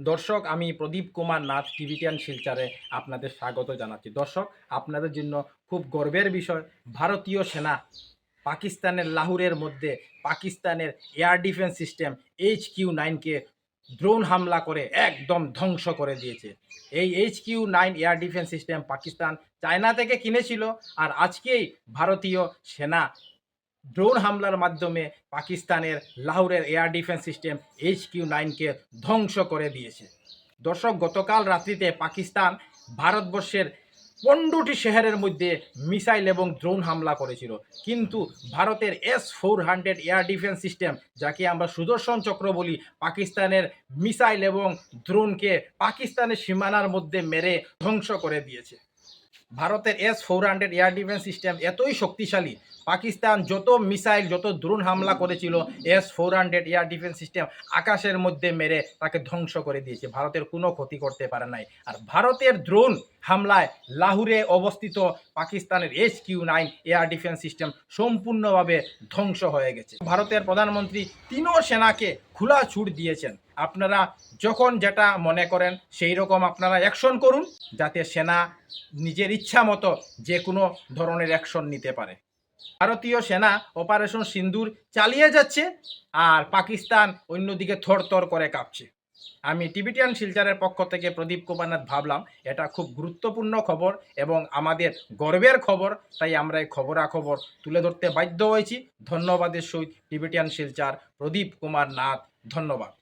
দর্শক, আমি প্রদীপ কুমার নাথ টিভিটিয়ান শিলচারে আপনাদের স্বাগত জানাচ্ছি। দর্শক, আপনাদের জন্য খুব গর্বের বিষয়, ভারতীয় সেনা পাকিস্তানের লাহোরের মধ্যে পাকিস্তানের air defence system H Q নাইনকে drone হামলা করে একদম ধ্বংস করে দিয়েছে। এই H Q nine air defence system Pakistan China থেকে কিনেছিল আর আজকেই ভারতীয় সেনা ড্রোন হামলার মাধ্যমে পাকিস্তানের লাহোরের air defence system H Q নাইনকে ধ্বংস করে দিয়েছে। দর্শক, গতকাল রাত্রিতে পাকিস্তান ভারতবর্ষের পনেরোটি শহরের মধ্যে মিসাইল এবং ড্রোন হামলা করেছিল। কিন্তু ভারতের S four hundred air defence system, যাকে আমরা সুদর্শন চক্র বলি, পাকিস্তানের মিসাইল এবং ড্রোনকে পাকিস্তানের সীমানার মধ্যে মেরে ধ্বংস করে দিয়েছে। ভারতের S four hundred air defence system এতই শক্তিশালী। পাকিস্তান যত মিসাইল, যত দ্রোণ হামলা করেছিল, S four hundred air defence system আকাশের মধ্যে মেরে তাকে ধ্বংস করে দিয়েছে। ভারতের কোনো ক্ষতি করতে পারে নাই। আর ভারতের দ্রোণ হামলায় লাহোরে অবস্থিত পাকিস্তানের H Q nine air defence system সম্পূর্ণভাবে ধ্বংস হয়ে গেছে। ভারতের প্রধানমন্ত্রী তিনও সেনাকে খোলা ছুট দিয়েছেন। আপনারা যখন যেটা মনে করেন, সেই রকম আপনারা অ্যাকশন করুন, যাতে সেনা নিজের ইচ্ছা মতো যে কোনো ধরনের অ্যাকশন নিতে পারে। ভারতীয় সেনা অপারেশন সিন্দুর চালিয়ে যাচ্ছে আর পাকিস্তান অন্যদিকে থরথর করে কাঁপছে। আমি টিবিটিয়ান শিলচারের পক্ষ থেকে প্রদীপ কুমারনাথ ভাবলাম, এটা খুব গুরুত্বপূর্ণ খবর এবং আমাদের গর্বের খবর, তাই আমরা এই খবরাখবর তুলে ধরতে বাধ্য হয়েছি। ধন্যবাদের সহিত টিবিটিয়ান শিলচার প্রদীপ কুমার নাথ ধন্যবাদ।